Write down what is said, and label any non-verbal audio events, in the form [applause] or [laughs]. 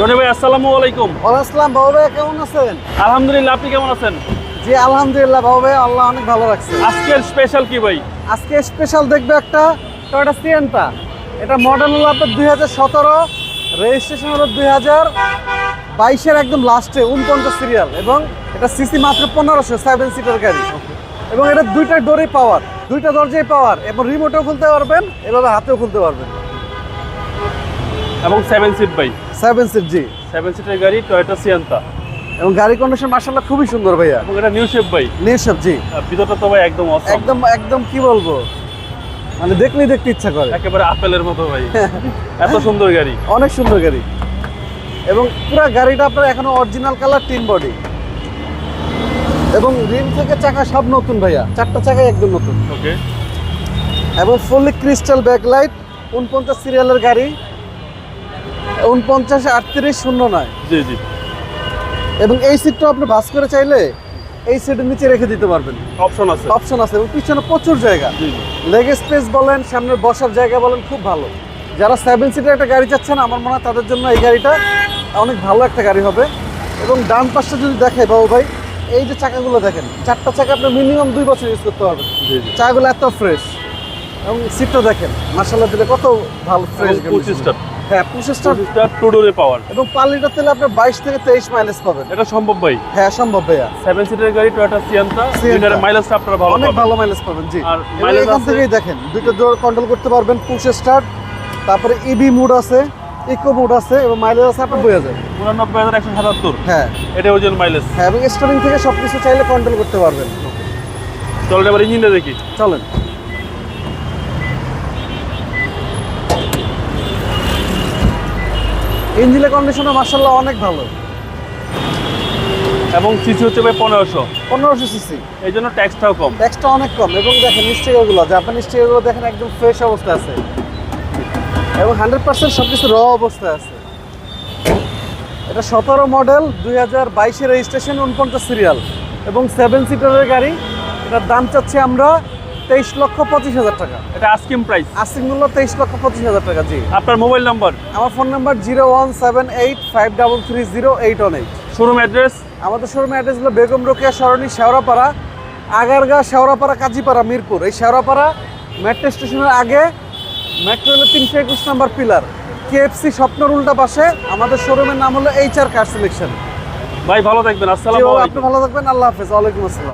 রনি ভাই আসসালামু আলাইকুম। ওয়ালাইকুম বাবু ভাই কেমন আছেন? আলহামদুলিল্লাহ আপনি কেমন আছেন? জি আলহামদুলিল্লাহ বাবু ভাই আল্লাহ অনেক ভালো রাখছে। আজকের স্পেশাল কি ভাই? আজকে স্পেশাল দেখবে একটা টয়োটা সিয়েন্টা এটা মডেল হলো আপনার দুই হাজার সতেরো রেজিস্ট্রেশন হলো দুই হাজার বাইশের একদম লাস্টে উনপঞ্চাশ সিরিয়াল এবং এটা সিসি মাত্র পনেরোশো সেভেন সিটার গাড়ি। এবং এটা দুইটা ডোরে পাওয়ার দুইটা দরজায় পাওয়ার এবং রিমোটেও খুলতে পারবেন এভাবে হাতেও খুলতে পারবেন। এবং সেভেন সিট ভাই। Seven seat ji. সেভেন সিটের গাড়ি টয়োটা সিয়ান্তা এবং গাড়ি কন্ডিশন মার্শাল্লাহ খুবই সুন্দর ভাইয়া। এবং এটা নিউ শেপ ভাই। নিউসব জি। ভিতরটা তো ভাই একদম। একদম একদম কি বলব? মানে দেখলেই দেখতে ইচ্ছা করে। একেবারে আপেলের মতো ভাই। [laughs] এত সুন্দর গাড়ি। অনেক সুন্দর গাড়ি। এবং পুরো গাড়িটা আপনার এখনও অরিজিনাল কালার তিন বডি এবং রিম থেকে চাকা সব নতুন ভাইয়া। চারটা চাকাই একদম নতুন। ওকে এবং ফুললি ক্রিস্টাল ব্যাকলাইট উনপঞ্চাশ সিরিয়ালের গাড়ি। উনপঞ্চাশ আটত্রিশ শূন্য নয়। জি জি। এবং এই সিটটা আপনি ভাস করে চাইলে এই সিটের নিচে রেখে দিতে পারবেন। অপশন আছে। অপশন আছে। এবং পিছনে প্রচুর জায়গা। লেগ স্পেস বলেন সামনে বসার জায়গা বলেন খুব ভালো। যারা সেভেন সিটার একটা গাড়ি চাচ্ছেন আমার মনে হয় তাদের জন্য এই গাড়িটা অনেক ভালো একটা গাড়ি হবে। এবং ডান পাশটা যদি দেখে বাবু ভাই এই যে চাকাগুলো দেখেন চারটা চাকা আপনি মিনিমাম দুই বছর ইউজ করতে পারবেন। জি জি। চাকাগুলো এত ফ্রেশ এবং সিটটা দেখেন মার্শাল্লাহ দিলে কত ভালো ফ্রেশ পঁচিশটা। হ্যাঁ পঁচিশটা পঁচিশটা টু পাওয়ার। এবং পার লিটার তেলে আপনি বাইশ থেকে তেইশ মাইলেজ পাবেন। এটা সম্ভব ভাই? হ্যাঁ সম্ভব ভাইয়া। সেভেন সিটের গাড়ি টয়োটা সিয়ান্তা সিয়েন্তা। মাইলেজটা আপনারা ভালো অনেক ভালো মাইলেজ পাবেন জি। আর mileage এখান থেকেই দেখেন দুটো ডোর কন্ট্রোল করতে পারবেন পুশ স্টার্ট তারপরে ইবি মুড আছে ইকো মুড আছে এবং মাইলেজ আছে আপনার বয়ে যায় উনানব্বই হাজার একশো সাতাত্তর। হ্যাঁ। এটা ওজন মাইলেজ হ্যাঁ এবং স্টারিং থেকে সব কিছু চাইলে কন্ট্রোল করতে পারবেন। চলেন এবার ইঞ্জিনটা দেখি। চলেন। ইঞ্জিনের কন্ডিশনও মার্শাল্লাহ অনেক ভালো। এবং সিসি হচ্ছে ভাই পনেরোশো। পনেরোশো সিসি। এই জন্য ট্যাক্সটাও কম। ট্যাক্সটা অনেক কম। এবং দেখেন স্টিকারগুলো জাপানি স্টিকারগুলো দেখেন একদম ফ্রেশ অবস্থায় আছে। এবং হান্ড্রেড পার্সেন্ট সব কিছু র অবস্থায় আছে। এটা সতেরো মডেল দুই হাজার বাইশে রেজিস্ট্রেশন উনপঞ্চাশ সিরিয়াল এবং সেভেন সিটারের গাড়ি এটার দাম চাচ্ছি আমরা তেইশ লক্ষ পঁচিশ হাজার টাকা। এটা আস্কিম প্রাইস আশি মূল্য তেইশ লক্ষ পঁচিশ হাজার টাকা জি। আপনার মোবাইল নাম্বার আমার phone number zero one seven eight five double three zero eight one eight. Showroom address আমাদের শোরুমের অ্যাড্রেস হলো বেগম রোকেয়া সরণি শেওড়াপাড়া আগারগা শেওড়াপাড়া কাজীপাড়া মিরপুর। এই শেওড়াপাড়া মেট্রো স্টেশনের আগে মেট্রো হলো তিনশো একুশ নাম্বার পিলার কেএফসি স্বপ্নর উল্টা পাশে আমাদের শোরুমের নাম হলো এইচ আর কার সিলেকশন ভাই ভালো থাকবেন। আসসালামু আপনি ভালো থাকবেন। আল্লাহ হাফেজ। ওয়ালাইকুম আসসালাম।